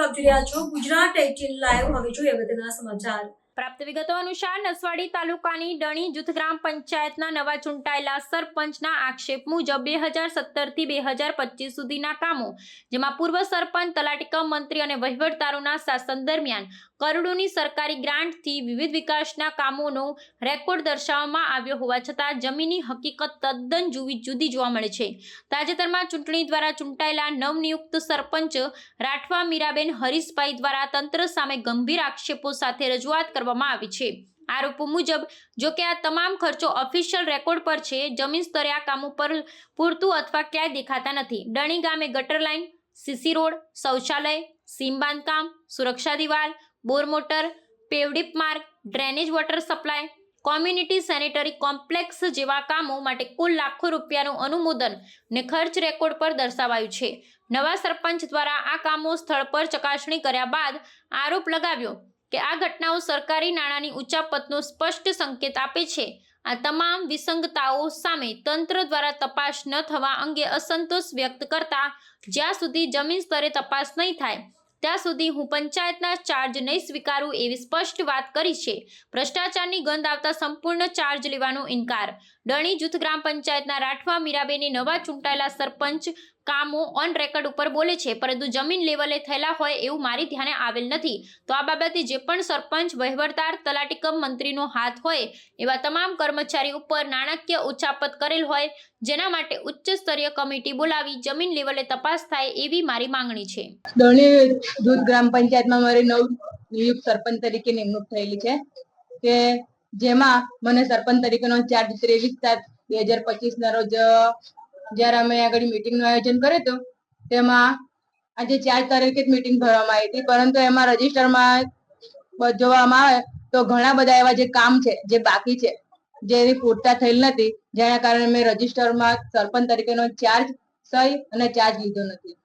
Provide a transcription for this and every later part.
આપ જોઈ રહ્યા છો. ગુજરાત એટીન લાઈવ હવે જોઈએ અગત્યના સમાચાર. પ્રાપ્ત વિગતો અનુસાર નસવાડી તાલુકાની ડણી જૂથ ગ્રામ પંચાયતના નવા ચૂંટાયેલા સરપંચના આક્ષેપ મુજબ બે હજાર સત્તરથી બે હજાર પચીસ સુધીના કામો, જેમાં પૂર્વ સરપંચ તલાટીકમ મંત્રી અને વહીવટદારોના શાસન દરમિયાન કરોડોની સરકારી ગ્રાન્ટથી વિવિધ વિકાસના કામોનો રેકોર્ડ દર્શાવવામાં આવ્યો હોવા છતાં જમીની હકીકત તદ્દન જુદી જુદી જોવા મળે છે. તાજેતરમાં ચૂંટણી દ્વારા ચૂંટાયેલા નવનિયુક્ત સરપંચ રાઠવા મીરાબેન હરીશભાઈ દ્વારા તંત્ર સામે ગંભીર આક્ષેપો સાથે રજૂઆત કરવામાં આવી છે. આરોપો મુજબ, જો કે આ તમામ ખર્ચો ઓફિશિયલ રેકોર્ડ પર છે, જમીન સ્તરે આ કામો પર પૂરતું અથવા ક્યાંય દેખાતા નથી. ડણી ગામે ગટર લાઇન સીસી રોડ, શૌચાલય, સીમ બાંધકામ, સુરક્ષા દિવાલ, બોર મોટર, પેવડીપ માર્ગ, drainage water supply, community sanitary complex જેવા કામો માટે કુલ લાખો રૂપિયાનું અનુમોદન ને ખર્ચ રેકોર્ડ પર દર્શાવાયું છે. નવા સરપંચ દ્વારા આ કામો સ્થળ પર ચકાસણી કર્યા બાદ આરોપ લગાવ્યો કે આ ઘટનાઓ સરકારી નાણાંની ઉચાપતનો સ્પષ્ટ સંકેત આપે છે. આ તમામ વિસંગતાઓ સામે તંત્ર દ્વારા તપાસ ન થવા અંગે અસંતોષ વ્યક્ત કરતા જ્યાં સુધી જમીન સ્તરે તપાસ નહીં થાય, ત્યાં સુધી હું પંચાયતના ચાર્જ નહીં સ્વીકારું એવી સ્પષ્ટ વાત કરી છે. ભ્રષ્ટાચારની ગંધ આવતા સંપૂર્ણ ચાર્જ લેવાનો ઇનકાર. ડણી જૂથ ગ્રામ પંચાયતના રાઠવા મીરાબેને નવા ચૂંટાયેલા સરપંચ કામો ઓન રેકોર્ડ ઉપર બોલે છે, પરંતુ જમીન લેવલે થયેલા હોય એવું મારી ધ્યાને આવેલ નથી. તો આ બાબતે જે પણ સરપંચ, વહીવટદાર તલાટીકમ મંત્રીનો હાથ હોય, એવા તમામ કર્મચારી ઉપર નાણાકીય ઉચ્ચાપત કરેલ હોય, જેના માટે ઉચ્ચ સ્તરીય કમિટી બોલાવી જમીન લેવલે તપાસ થાય એવી મારી માંગણી છે. દોણી દૂધ ગ્રામ પંચાયતમાં મારી નવ નિયુક્ત સરપંચ તરીકે નિમણૂક થયેલી છે, કે જેમાં મને સરપંચ તરીકેનો ચાર્જ ત્રેવીસ સાત બે હજાર પચીસ ના રોજ જ્યારે અમે આગળ મિટિંગનું આયોજન કર્યું હતું, તેમાં આજે ચાર તારીખે જ મીટિંગ ભરવામાં આવી હતી. પરંતુ એમાં રજીસ્ટરમાં જોવામાં આવે તો ઘણા બધા એવા જે કામ છે, જે બાકી છે જેની પૂરતા થયેલ નથી, જેના કારણે મેં રજીસ્ટરમાં સરપંચ તરીકેનો ચાર્જ સહી અને ચાર્જ લીધો નથી.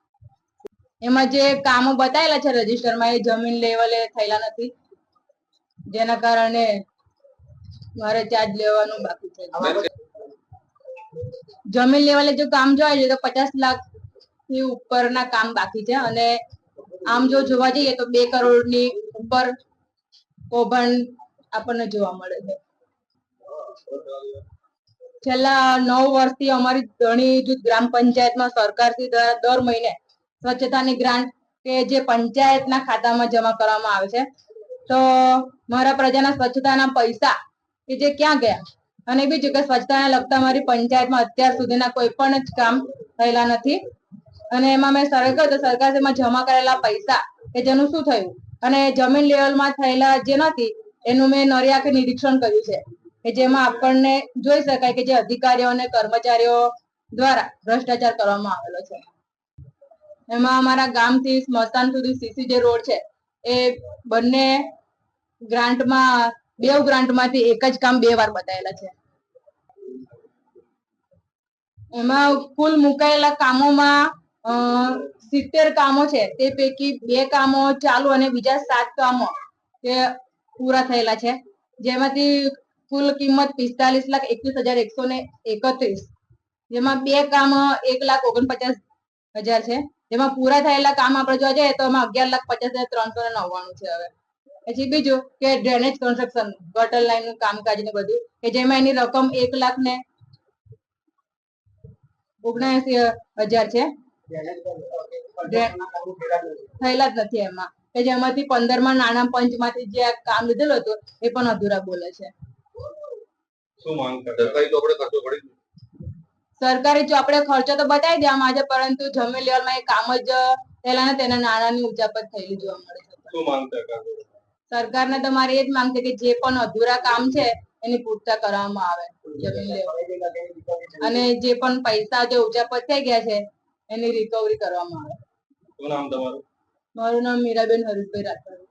એમાં જે કામો બતાવેલા છે રજીસ્ટરમાં, એ જમીન લેવલે થયેલા નથી. જેના કારણે મારે ચાર્જ લેવાનું બાકી છે. જમીન લેવલે જો કામ જોવા જઈએ તો પચાસ લાખથી ઉપરના કામ બાકી છે અને આમ જો જોવા જઈએ તો બે કરોડની ઉપર કૌભાંડ આપણને જોવા મળે છે. છેલ્લા નવ વર્ષથી અમારી ધણી જૂથ ગ્રામ પંચાયતમાં સરકારથી દ્વારા દર મહિને સ્વચ્છતાની ગ્રાન્ટ કે જે પંચાયતના ખાતામાં જમા કરવામાં આવે છે. તો મારા પ્રજાના સ્વચ્છતાના પૈસા કે જે ક્યાં ગયા? અને બીજું કે સ્વચ્છતાને લગતા મારી પંચાયતમાં અત્યાર સુધીના કોઈ પણ જ કામ થયેલા નથી. અને એમાં મેં સર્વે કર્યો તો સરકારમાં જમા કરેલા પૈસા કે જેનું શું થયું? અને જમીન લેવલમાં થયેલા જે નથી, એનું મેં નરી આંખે નિરીક્ષણ કર્યું છે. કે જેમાં આપણને જોઈ શકાય કે જે અધિકારીઓ અને કર્મચારીઓ દ્વારા ભ્રષ્ટાચાર કરવામાં આવેલો છે. એમાં અમારા ગામથી સ્મશાન સુધી સીસી જે રોડ છે. એ બંને ગ્રાન્ટમાં બે ગ્રાન્ટમાંથી એક જ કામ બે વાર બતાવેલા છે. એમાં કુલ મુકાયેલા કામોમાં સિત્તેર કામો છે. તે પૈકી બે કામો ચાલુ અને બીજા સાત કામો તે પૂરા થયેલા છે. જેમાંથી કુલ કિંમત પિસ્તાલીસ લાખ એકવીસ હજાર એકસો ને એકત્રીસ. જેમાં બે કામ એક લાખ ઓગણપચાસ હજાર છે. જેમાં પૂરા થયેલા કામ આપણે જોવા જઈએ તો એમાં અગિયાર લાખ પચાસ હજાર ત્રણસો ને નવ્વાણું છે હવે. પછી બીજું કે ડ્રેનેજ કન્સ્ટ્રક્શન ગટર લાઈનનું કામકાજ ને બધું કે જેમાં એની રકમ એક લાખ ને ઓગણસી હજાર છે. થયેલા જ નથી એમાં. કે જેમાંથી પંદરમાં નાણાં પંચમાંથી જે કામ લીધેલું હતું એ પણ અધૂરા બોલે છે. સરકારે જો આપણે ખર્ચો તો બતાવી દેવામાં આવે છે પરંતુ જમીન લેવલમાં એ કામ જ થયેલા ને તેના નાણાંની ઉચાપત થયેલી જોવા મળે છે. સરકારને ને મારી એ જ માંગ છે કે જે પણ અધૂરા કામ છે એની પૂર્તા કરવામાં આવે. જમીન અને જે પણ પૈસા જે ઉચાપત પચાઈ ગયા છે એની રિકવરી કરવામાં આવે. શું નામ તમારું? મારું નામ મીરાબેન હરીશભાઈ રાઠોડ